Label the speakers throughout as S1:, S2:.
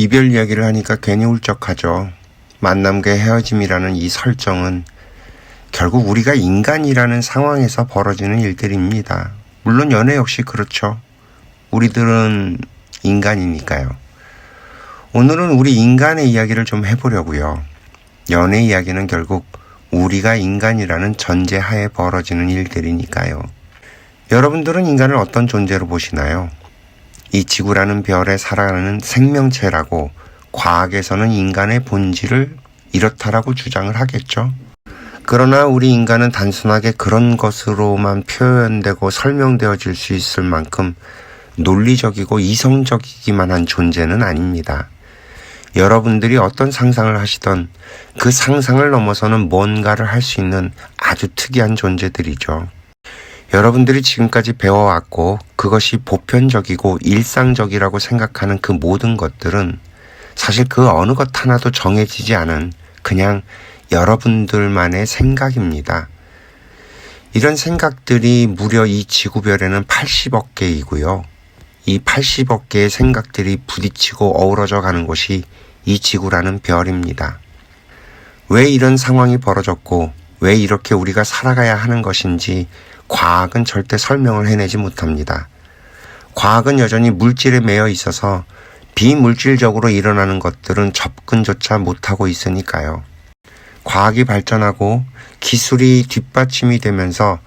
S1: 이별 이야기를 하니까 괜히 울적하죠. 만남과 헤어짐이라는 이 설정은 결국 우리가 인간이라는 상황에서 벌어지는 일들입니다. 물론 연애 역시 그렇죠. 우리들은 인간이니까요. 오늘은 우리 인간의 이야기를 좀 해보려고요. 연애 이야기는 결국 우리가 인간이라는 전제하에 벌어지는 일들이니까요. 여러분들은 인간을 어떤 존재로 보시나요? 이 지구라는 별에 살아가는 생명체라고 과학에서는 인간의 본질을 이렇다라고 주장을 하겠죠. 그러나 우리 인간은 단순하게 그런 것으로만 표현되고 설명되어질 수 있을 만큼 논리적이고 이성적이기만 한 존재는 아닙니다. 여러분들이 어떤 상상을 하시던 그 상상을 넘어서는 뭔가를 할 수 있는 아주 특이한 존재들이죠. 여러분들이 지금까지 배워왔고 그것이 보편적이고 일상적이라고 생각하는 그 모든 것들은 사실 그 어느 것 하나도 정해지지 않은 그냥 여러분들만의 생각입니다. 이런 생각들이 무려 이 지구별에는 80억 개이고요. 이 80억 개의 생각들이 부딪히고 어우러져 가는 곳이 이 지구라는 별입니다. 왜 이런 상황이 벌어졌고 왜 이렇게 우리가 살아가야 하는 것인지 과학은 절대 설명을 해내지 못합니다. 과학은 여전히 물질에 매여 있어서 비물질적으로 일어나는 것들은 접근조차 못하고 있으니까요. 과학이 발전하고 기술이 뒷받침이 되면서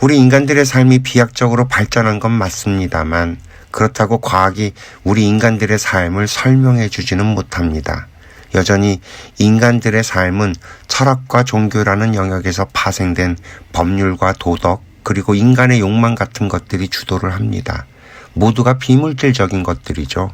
S1: 우리 인간들의 삶이 비약적으로 발전한 건 맞습니다만 그렇다고 과학이 우리 인간들의 삶을 설명해 주지는 못합니다. 여전히 인간들의 삶은 철학과 종교라는 영역에서 파생된 법률과 도덕 그리고 인간의 욕망 같은 것들이 주도를 합니다. 모두가 비물질적인 것들이죠.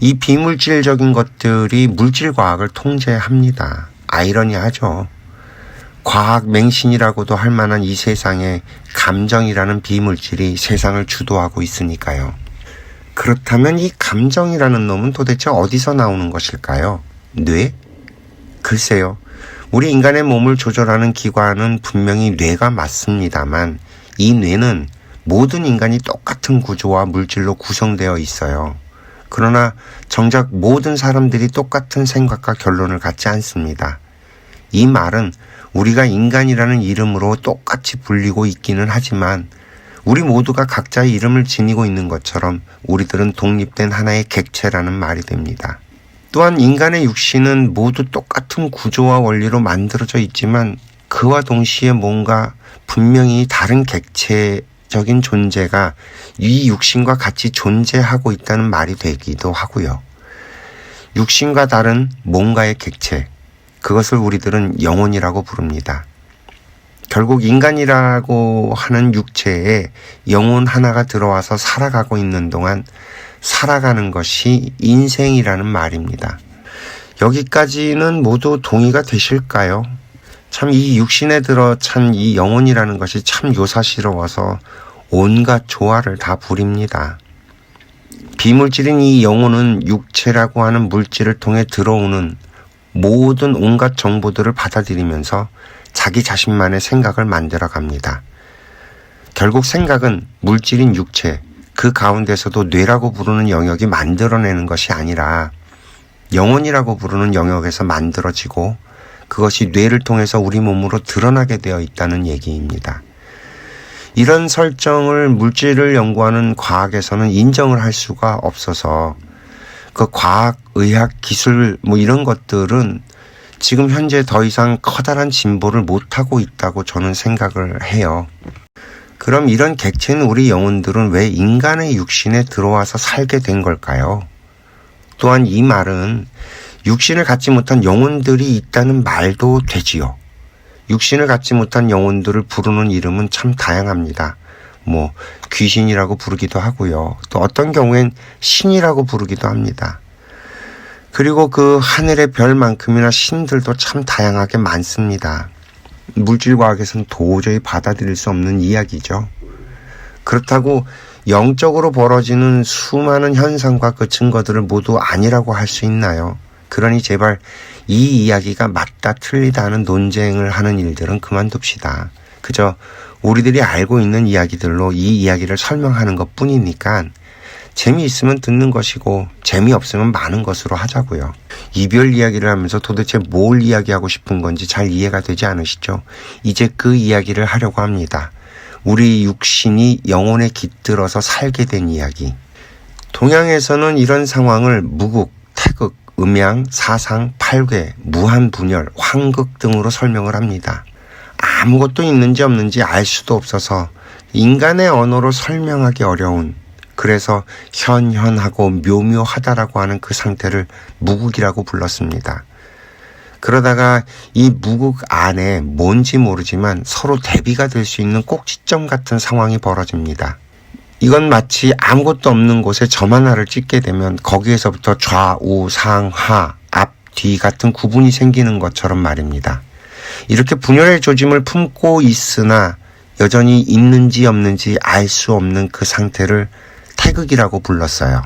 S1: 이 비물질적인 것들이 물질 과학을 통제합니다. 아이러니하죠. 과학 맹신이라고도 할 만한 이 세상에 감정이라는 비물질이 세상을 주도하고 있으니까요. 그렇다면 이 감정이라는 놈은 도대체 어디서 나오는 것일까요? 뇌? 글쎄요. 우리 인간의 몸을 조절하는 기관은 분명히 뇌가 맞습니다만 이 뇌는 모든 인간이 똑같은 구조와 물질로 구성되어 있어요. 그러나 정작 모든 사람들이 똑같은 생각과 결론을 갖지 않습니다. 이 말은 우리가 인간이라는 이름으로 똑같이 불리고 있기는 하지만 우리 모두가 각자의 이름을 지니고 있는 것처럼 우리들은 독립된 하나의 객체라는 말이 됩니다. 또한 인간의 육신은 모두 똑같은 구조와 원리로 만들어져 있지만 그와 동시에 뭔가 분명히 다른 객체적인 존재가 이 육신과 같이 존재하고 있다는 말이 되기도 하고요. 육신과 다른 뭔가의 객체, 그것을 우리들은 영혼이라고 부릅니다. 결국 인간이라고 하는 육체에 영혼 하나가 들어와서 살아가고 있는 동안 살아가는 것이 인생이라는 말입니다. 여기까지는 모두 동의가 되실까요? 참 이 육신에 들어 찬 이 영혼이라는 것이 참 요사스러워서 온갖 조화를 다 부립니다. 비물질인 이 영혼은 육체라고 하는 물질을 통해 들어오는 모든 온갖 정보들을 받아들이면서 자기 자신만의 생각을 만들어 갑니다. 결국 생각은 물질인 육체, 그 가운데서도 뇌라고 부르는 영역이 만들어내는 것이 아니라 영혼이라고 부르는 영역에서 만들어지고 그것이 뇌를 통해서 우리 몸으로 드러나게 되어 있다는 얘기입니다. 이런 설정을 물질을 연구하는 과학에서는 인정을 할 수가 없어서 그 과학, 의학, 기술 뭐 이런 것들은 지금 현재 더 이상 커다란 진보를 못하고 있다고 저는 생각을 해요. 그럼 이런 객체는 우리 영혼들은 왜 인간의 육신에 들어와서 살게 된 걸까요? 또한 이 말은 육신을 갖지 못한 영혼들이 있다는 말도 되지요. 육신을 갖지 못한 영혼들을 부르는 이름은 참 다양합니다. 뭐 귀신이라고 부르기도 하고요. 또 어떤 경우엔 신이라고 부르기도 합니다. 그리고 그 하늘의 별만큼이나 신들도 참 다양하게 많습니다. 물질과학에서는 도저히 받아들일 수 없는 이야기죠. 그렇다고 영적으로 벌어지는 수많은 현상과 그 증거들을 모두 아니라고 할 수 있나요? 그러니 제발 이 이야기가 맞다 틀리다 하는 논쟁을 하는 일들은 그만둡시다. 그저 우리들이 알고 있는 이야기들로 이 이야기를 설명하는 것 뿐이니까 재미있으면 듣는 것이고 재미없으면 많은 것으로 하자고요. 이별 이야기를 하면서 도대체 뭘 이야기하고 싶은 건지 잘 이해가 되지 않으시죠? 이제 그 이야기를 하려고 합니다. 우리 육신이 영혼에 깃들어서 살게 된 이야기. 동양에서는 이런 상황을 무국, 태극, 음양, 사상, 팔괴, 무한 분열, 황극 등으로 설명을 합니다. 아무것도 있는지 없는지 알 수도 없어서 인간의 언어로 설명하기 어려운 그래서 현현하고 묘묘하다라고 하는 그 상태를 무국이라고 불렀습니다. 그러다가 이 무국 안에 뭔지 모르지만 서로 대비가 될 수 있는 꼭지점 같은 상황이 벌어집니다. 이건 마치 아무것도 없는 곳에 점 하나를 찍게 되면 거기에서부터 좌우 상하 앞 뒤 같은 구분이 생기는 것처럼 말입니다. 이렇게 분열의 조짐을 품고 있으나 여전히 있는지 없는지 알 수 없는 그 상태를 태극이라고 불렀어요.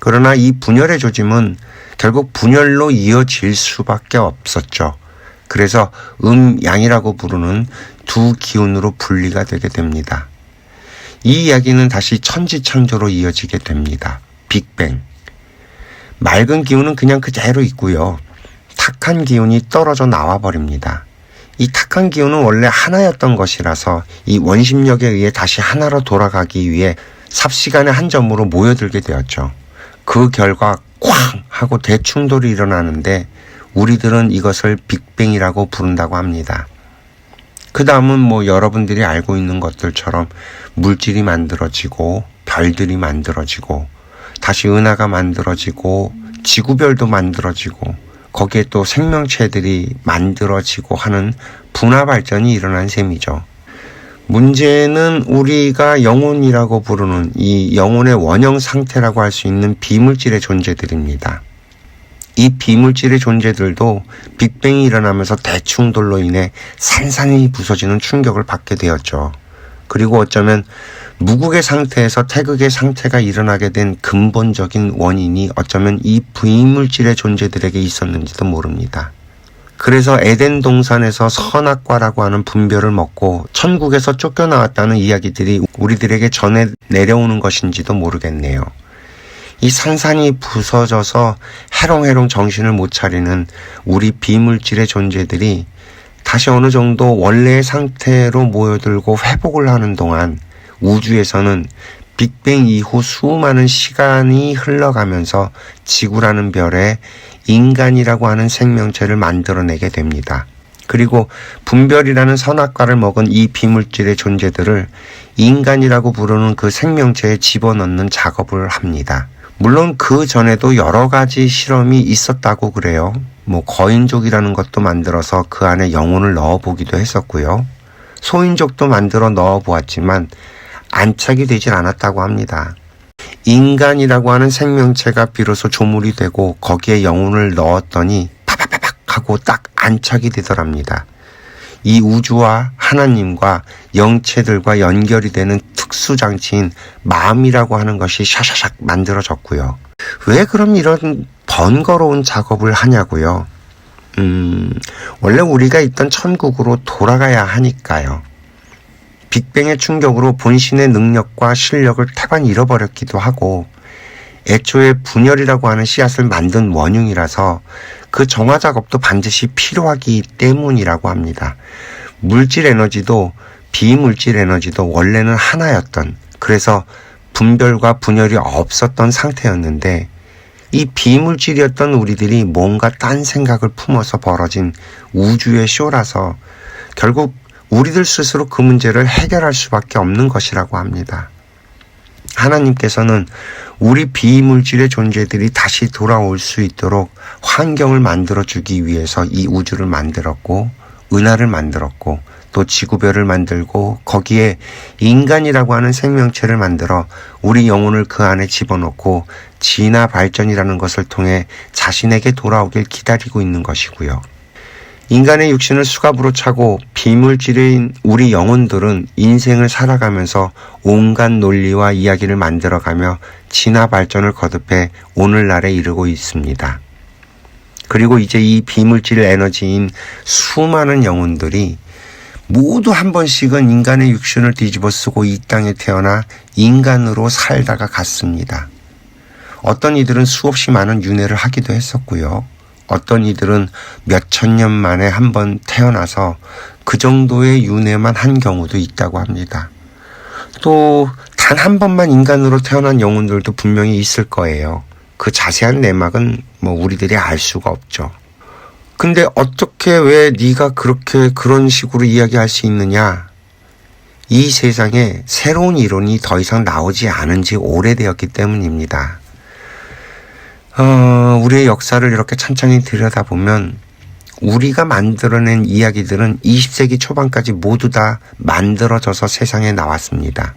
S1: 그러나 이 분열의 조짐은 결국 분열로 이어질 수밖에 없었죠. 그래서 음양이라고 부르는 두 기운으로 분리가 되게 됩니다. 이 이야기는 다시 천지창조로 이어지게 됩니다. 빅뱅. 맑은 기운은 그냥 그대로 있고요. 탁한 기운이 떨어져 나와 버립니다. 이 탁한 기운은 원래 하나였던 것이라서 이 원심력에 의해 다시 하나로 돌아가기 위해 삽시간에 한 점으로 모여들게 되었죠. 그 결과 쾅 하고 대충돌이 일어나는데 우리들은 이것을 빅뱅이라고 부른다고 합니다. 그 다음은 뭐 여러분들이 알고 있는 것들처럼 물질이 만들어지고 별들이 만들어지고 다시 은하가 만들어지고 지구별도 만들어지고 거기에 또 생명체들이 만들어지고 하는 분화 발전이 일어난 셈이죠. 문제는 우리가 영혼이라고 부르는 이 영혼의 원형 상태라고 할 수 있는 비물질의 존재들입니다. 이 비물질의 존재들도 빅뱅이 일어나면서 대충돌로 인해 산산이 부서지는 충격을 받게 되었죠. 그리고 어쩌면 무국의 상태에서 태극의 상태가 일어나게 된 근본적인 원인이 어쩌면 이 부인물질의 존재들에게 있었는지도 모릅니다. 그래서 에덴 동산에서 선악과라고 하는 분별을 먹고 천국에서 쫓겨나왔다는 이야기들이 우리들에게 전해 내려오는 것인지도 모르겠네요. 이 산산이 부서져서 해롱해롱 정신을 못 차리는 우리 비물질의 존재들이 다시 어느 정도 원래의 상태로 모여들고 회복을 하는 동안 우주에서는 빅뱅 이후 수많은 시간이 흘러가면서 지구라는 별에 인간이라고 하는 생명체를 만들어내게 됩니다. 그리고 분별이라는 선악과를 먹은 이 비물질의 존재들을 인간이라고 부르는 그 생명체에 집어넣는 작업을 합니다. 물론 그 전에도 여러 가지 실험이 있었다고 그래요. 뭐 거인족이라는 것도 만들어서 그 안에 영혼을 넣어 보기도 했었고요. 소인족도 만들어 넣어 보았지만 안착이 되질 않았다고 합니다. 인간이라고 하는 생명체가 비로소 조물이 되고 거기에 영혼을 넣었더니 파파파팍 하고 딱 안착이 되더랍니다. 이 우주와 하나님과 영체들과 연결이 되는 특수장치인 마음이라고 하는 것이 샤샤샥 만들어졌고요. 왜 그럼 이런 번거로운 작업을 하냐고요? 음, 원래 우리가 있던 천국으로 돌아가야 하니까요. 빅뱅의 충격으로 본신의 능력과 실력을 태반 잃어버렸기도 하고 애초에 분열이라고 하는 씨앗을 만든 원흉이라서 그 정화 작업도 반드시 필요하기 때문이라고 합니다. 물질 에너지도 비물질 에너지도 원래는 하나였던 그래서 분별과 분열이 없었던 상태였는데 이 비물질이었던 우리들이 뭔가 딴 생각을 품어서 벌어진 우주의 쇼라서 결국 우리들 스스로 그 문제를 해결할 수밖에 없는 것이라고 합니다. 하나님께서는 우리 비물질의 존재들이 다시 돌아올 수 있도록 환경을 만들어 주기 위해서 이 우주를 만들었고 은하를 만들었고 또 지구별을 만들고 거기에 인간이라고 하는 생명체를 만들어 우리 영혼을 그 안에 집어넣고 진화 발전이라는 것을 통해 자신에게 돌아오길 기다리고 있는 것이고요. 인간의 육신을 수갑으로 차고 비물질인 우리 영혼들은 인생을 살아가면서 온갖 논리와 이야기를 만들어가며 진화 발전을 거듭해 오늘날에 이르고 있습니다. 그리고 이제 이 비물질 에너지인 수많은 영혼들이 모두 한 번씩은 인간의 육신을 뒤집어 쓰고 이 땅에 태어나 인간으로 살다가 갔습니다. 어떤 이들은 수없이 많은 윤회를 하기도 했었고요. 어떤 이들은 몇천 년 만에 한 번 태어나서 그 정도의 윤회만 한 경우도 있다고 합니다. 또 단 한 번만 인간으로 태어난 영혼들도 분명히 있을 거예요. 그 자세한 내막은 뭐 우리들이 알 수가 없죠. 근데 어떻게 왜 네가 그렇게 그런 식으로 이야기할 수 있느냐? 이 세상에 새로운 이론이 더 이상 나오지 않은 지 오래되었기 때문입니다. 어, 우리의 역사를 이렇게 천천히 들여다보면 우리가 만들어낸 이야기들은 20세기 초반까지 모두 다 만들어져서 세상에 나왔습니다.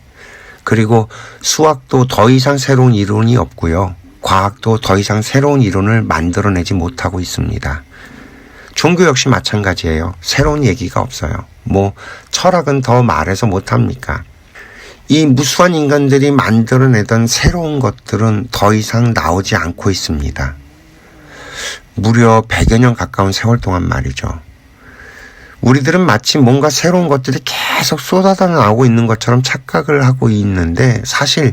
S1: 그리고 수학도 더 이상 새로운 이론이 없고요. 과학도 더 이상 새로운 이론을 만들어내지 못하고 있습니다. 종교 역시 마찬가지예요. 새로운 얘기가 없어요. 뭐 철학은 더 말해서 못합니까? 이 무수한 인간들이 만들어내던 새로운 것들은 더 이상 나오지 않고 있습니다. 무려 100여 년 가까운 세월 동안 말이죠. 우리들은 마치 뭔가 새로운 것들이 계속 쏟아져 나오고 있는 것처럼 착각을 하고 있는데 사실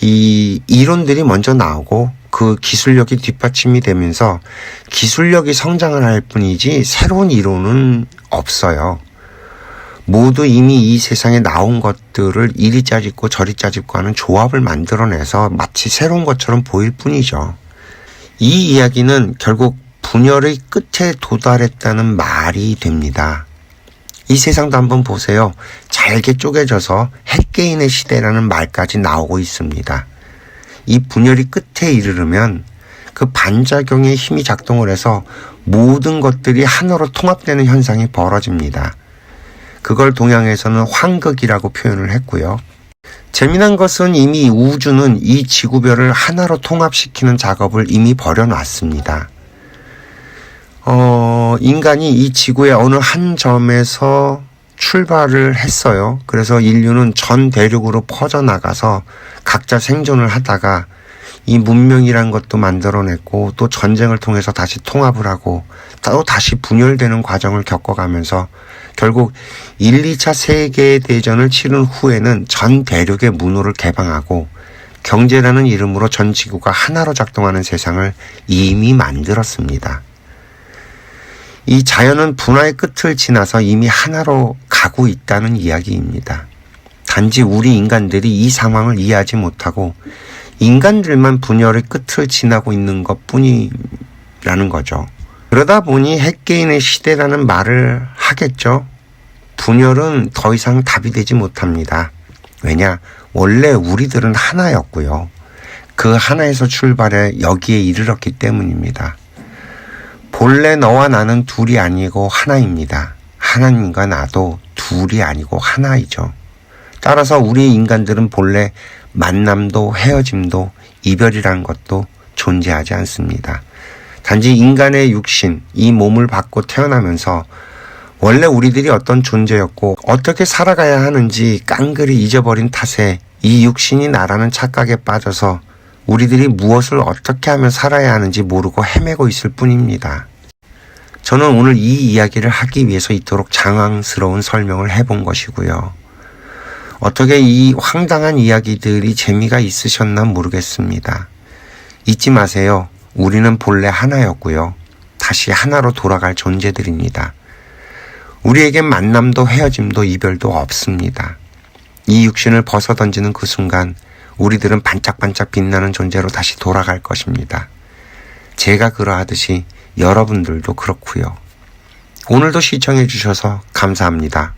S1: 이 이론들이 먼저 나오고 그 기술력이 뒷받침이 되면서 기술력이 성장을 할 뿐이지 새로운 이론은 없어요. 모두 이미 이 세상에 나온 것들을 이리 짜집고 저리 짜집고 하는 조합을 만들어내서 마치 새로운 것처럼 보일 뿐이죠. 이 이야기는 결국 분열의 끝에 도달했다는 말이 됩니다. 이 세상도 한번 보세요. 잘게 쪼개져서 핵개인의 시대라는 말까지 나오고 있습니다. 이 분열이 끝에 이르르면 그 반작용의 힘이 작동을 해서 모든 것들이 하나로 통합되는 현상이 벌어집니다. 그걸 동양에서는 황극이라고 표현을 했고요. 재미난 것은 이미 우주는 이 지구별을 하나로 통합시키는 작업을 이미 벌여놨습니다. 어, 인간이 이 지구의 어느 한 점에서 출발을 했어요. 그래서 인류는 전 대륙으로 퍼져나가서 각자 생존을 하다가 이 문명이란 것도 만들어냈고 또 전쟁을 통해서 다시 통합을 하고 또 다시 분열되는 과정을 겪어가면서 결국 1, 2차 세계대전을 치른 후에는 전 대륙의 문호를 개방하고 경제라는 이름으로 전 지구가 하나로 작동하는 세상을 이미 만들었습니다. 이 자연은 분화의 끝을 지나서 이미 하나로 가고 있다는 이야기입니다. 단지 우리 인간들이 이 상황을 이해하지 못하고 인간들만 분열의 끝을 지나고 있는 것 뿐이라는 거죠. 그러다 보니 핵개인의 시대라는 말을 하겠죠. 분열은 더 이상 답이 되지 못합니다. 왜냐? 원래 우리들은 하나였고요. 그 하나에서 출발해 여기에 이르렀기 때문입니다. 본래 너와 나는 둘이 아니고 하나입니다. 하나님과 나도 둘이 아니고 하나이죠. 따라서 우리 인간들은 본래 만남도 헤어짐도 이별이라는 것도 존재하지 않습니다. 단지 인간의 육신, 이 몸을 받고 태어나면서 원래 우리들이 어떤 존재였고 어떻게 살아가야 하는지 깡그리 잊어버린 탓에 이 육신이 나라는 착각에 빠져서 우리들이 무엇을 어떻게 하면 살아야 하는지 모르고 헤매고 있을 뿐입니다. 저는 오늘 이 이야기를 하기 위해서 이토록 장황스러운 설명을 해본 것이고요. 어떻게 이 황당한 이야기들이 재미가 있으셨나 모르겠습니다. 잊지 마세요. 우리는 본래 하나였고요. 다시 하나로 돌아갈 존재들입니다. 우리에겐 만남도 헤어짐도 이별도 없습니다. 이 육신을 벗어 던지는 그 순간 우리들은 반짝반짝 빛나는 존재로 다시 돌아갈 것입니다. 제가 그러하듯이 여러분들도 그렇고요. 오늘도 시청해 주셔서 감사합니다.